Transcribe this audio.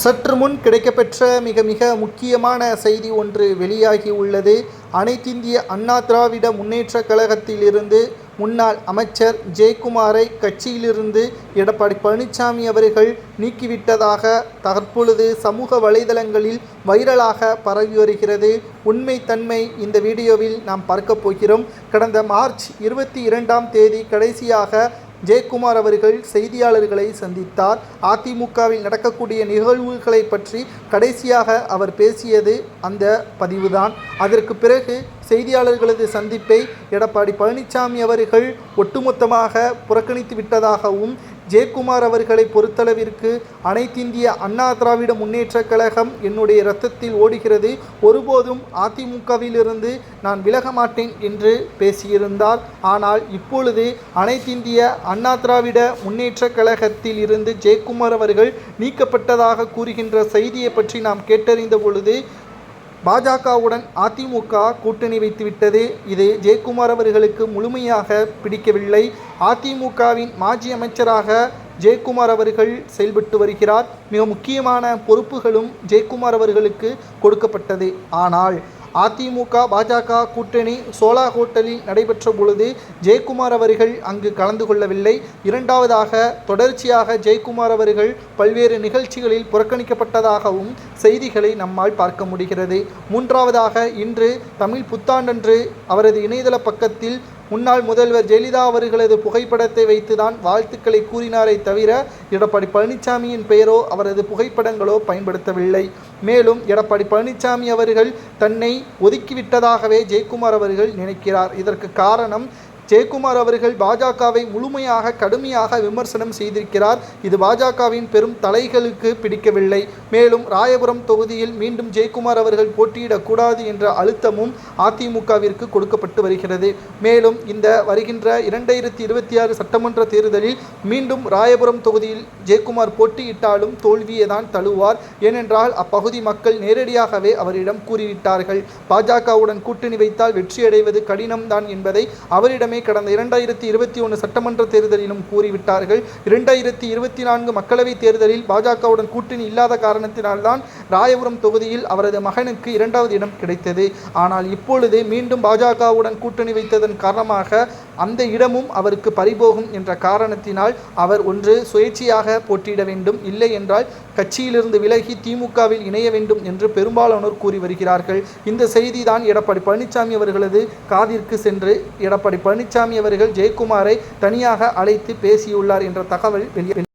சற்று முன் கிடைக்கப்பெற்ற மிக மிக முக்கியமான செய்தி ஒன்று வெளியாகி உள்ளது. அனைத்திந்திய அண்ணா திராவிட முன்னேற்ற கழகத்திலிருந்து முன்னாள் அமைச்சர் ஜெயக்குமாரை கட்சியிலிருந்து எடப்பாடி பழனிசாமி அவர்கள் நீக்கிவிட்டதாக தற்பொழுது சமூக வலைதளங்களில் வைரலாக பரவி வருகிறது. உண்மைத்தன்மை இந்த வீடியோவில் நாம் பார்க்க போகிறோம். கடந்த மார்ச் இருபத்தி இரண்டாம் தேதி கடைசியாக ஜெயக்குமார் அவர்கள் செய்தியாளர்களை சந்தித்தார். அதிமுகவில் நடக்கக்கூடிய நிகழ்வுகளை பற்றி கடைசியாக அவர் பேசியது அந்த பதிவுதான். அதற்கு பிறகு செய்தியாளர்களது சந்திப்பை எடப்பாடி பழனிசாமி அவர்கள் ஒட்டுமொத்தமாக புறக்கணித்து விட்டதாகவும் ஜெயக்குமார் அவர்களை பொறுத்தளவிற்கு அனைத்திந்திய அண்ணா திராவிட முன்னேற்றக் கழகம் என்னுடைய இரத்தத்தில் ஓடுகிறது. ஒருபோதும் அதிமுகவிலிருந்து நான் விலக மாட்டேன் என்று பேசியிருந்தார். ஆனால் இப்பொழுது அனைத்திந்திய அண்ணா திராவிட முன்னேற்றக் கழகத்தில் இருந்து ஜெயக்குமார் அவர்கள் நீக்கப்பட்டதாக கூறுகின்ற செய்தியை பற்றி நாம் கேட்டறிந்த பொழுது பாஜகவுடன் அதிமுக கூட்டணி வைத்துவிட்டது. இது ஜெயக்குமார் அவர்களுக்கு முழுமையாக பிடிக்கவில்லை. அதிமுகவின் மாஜி அமைச்சராக ஜெயக்குமார் அவர்கள் செயல்பட்டு வருகிறார். மிக முக்கியமான பொறுப்புகளும் ஜெயக்குமார் அவர்களுக்கு கொடுக்கப்பட்டது. ஆனால் அதிமுக பாஜக கூட்டணி சோலா ஹோட்டலில் நடைபெற்ற பொழுது ஜெயக்குமார் அவர்கள் அங்கு கலந்து கொள்ளவில்லை. இரண்டாவதாக தொடர்ச்சியாக ஜெயக்குமார் அவர்கள் பல்வேறு நிகழ்ச்சிகளில் புறக்கணிக்கப்பட்டதாகவும் செய்திகளை நம்மால் பார்க்க முடிகிறது. மூன்றாவதாக இன்று தமிழ் புத்தாண்டன்று அவரது இணையதள பக்கத்தில் முன்னாள் முதல்வர் ஜெயலலிதா அவர்களது புகைப்படத்தை வைத்துதான் வாழ்த்துக்களை கூறினாரே தவிர எடப்பாடி பழனிசாமியின் பெயரோ அவரது புகைப்படங்களோ பயன்படுத்தவில்லை. மேலும் எடப்பாடி பழனிசாமி அவர்கள் தன்னை ஒதுக்கிவிட்டதாகவே ஜெயக்குமார் அவர்கள் நினைக்கிறார். இதற்கு காரணம் ஜெயக்குமார் அவர்கள் பாஜகவை முழுமையாக கடுமையாக விமர்சனம் செய்திருக்கிறார். இது பாஜகவின் பெரும் தலைகளுக்கு பிடிக்கவில்லை. மேலும் ராயபுரம் தொகுதியில் மீண்டும் ஜெயக்குமார் அவர்கள் போட்டியிடக்கூடாது என்ற அழுத்தமும் அதிமுகவிற்கு கொடுக்கப்பட்டு வருகிறது. மேலும் இந்த வருகின்ற இரண்டாயிரத்தி இருபத்தி ஆறு சட்டமன்ற தேர்தலில் மீண்டும் ராயபுரம் தொகுதியில் ஜெயக்குமார் போட்டியிட்டாலும் தோல்வியை தான் தழுவார். ஏனென்றால் அப்பகுதி மக்கள் நேரடியாகவே அவரிடம் கூறிவிட்டார்கள். பாஜகவுடன் கூட்டணி வைத்தால் வெற்றியடைவது கடினம்தான் என்பதை அவரிடமே கடந்த இரண்டாயிரத்தி இருபத்தி ஒன்று சட்டமன்ற தேர்தலிலும் கூறிவிட்டார்கள். இரண்டாயிரத்தி இருபத்தி நான்கு மக்களவைத் தேர்தலில் பாஜகவுடன் கூட்டணி இல்லாத காரணத்தினால்தான் ராயபுரம் தொகுதியில் அவரது மகனுக்கு இரண்டாவது இடம் கிடைத்தது. ஆனால் இப்பொழுது மீண்டும் பாஜகவுடன் கூட்டணி வைத்ததன் காரணமாக அந்த இடமும் அவருக்கு பறிபோகும் என்ற காரணத்தினால் அவர் ஒன்று சுயேட்சையாக போட்டியிட வேண்டும். இல்லை என்றால் கட்சியிலிருந்து விலகி திமுகவில் இணைய வேண்டும் என்று பெரும்பாலானோர் கூறி வருகிறார்கள். இந்த செய்தி தான் எடப்பாடி பழனிசாமி அவர்களது காதிற்கு சென்று எடப்பாடி பழனிசாமி அவர்கள் ஜெயக்குமாரை தனியாக அழைத்து பேசியுள்ளார் என்ற தகவல் வெளியே